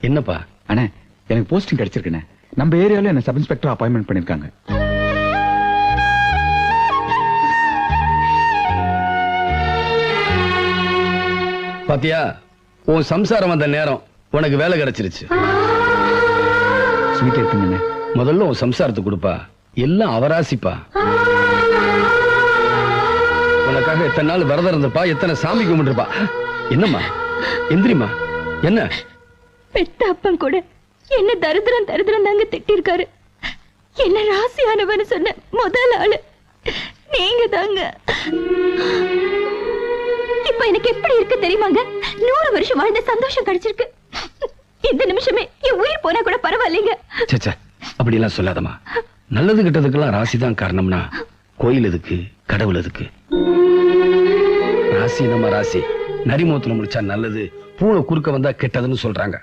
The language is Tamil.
என்னப்பா? அண்ணே எனக்கு போஸ்டிங் கிடைச்சிருக்குண்ணே. நம்ம ஏரியால என்ன சப் இன்ஸ்பெக்டர் அப்பாயின்மெண்ட் பண்ணிருக்காங்க. பாத்தியா உன் சம்சாரம் வந்த நேரம் உனக்கு வேலை கிடைச்சிருச்சு. ஸ்வீட் இருக்குங்கண்ணே முதல்ல உன் சம்சாரத்துக்கு கொடுப்பா. எல்லாம் அவராசிப்பா உனக்காக எத்தனை நாள் விரதம் இருந்திருப்பா எத்தனை சாமி கும்பிட்டுருப்பா. என்னம்மா? எந்திரிம்மா. என்ன? பெத்த அப்பன் கூட என்ன தரித்திரம் தரித்திரம் தாங்க திட்டிருக்காரு. என்ன ராசியானவன்னு சொன்ன முதல் ஆளு. நீங்க தாங்க. இப்ப எனக்கு எப்படி இருக்கு தெரியுமாங்க? நூறு வருஷம் வாழ்ந்த சந்தோஷம் கிடைச்சிருக்கு. இந்த நிமிஷமே என் உயிர் போனா கூட பரவாயில்லைங்க. அப்படி எல்லாம் சொல்லாதம்மா. நல்லது கெட்டதுக்கெல்லாம் ராசி தான் காரணம்னா கோயில் எதுக்கு கடவுள் எதுக்கு? ராசி நம்ம ராசி. நரிமுகத்துல முடிச்சா நல்லது பூனை குறுக்க வந்தா கெட்டதுன்னு சொல்றாங்க.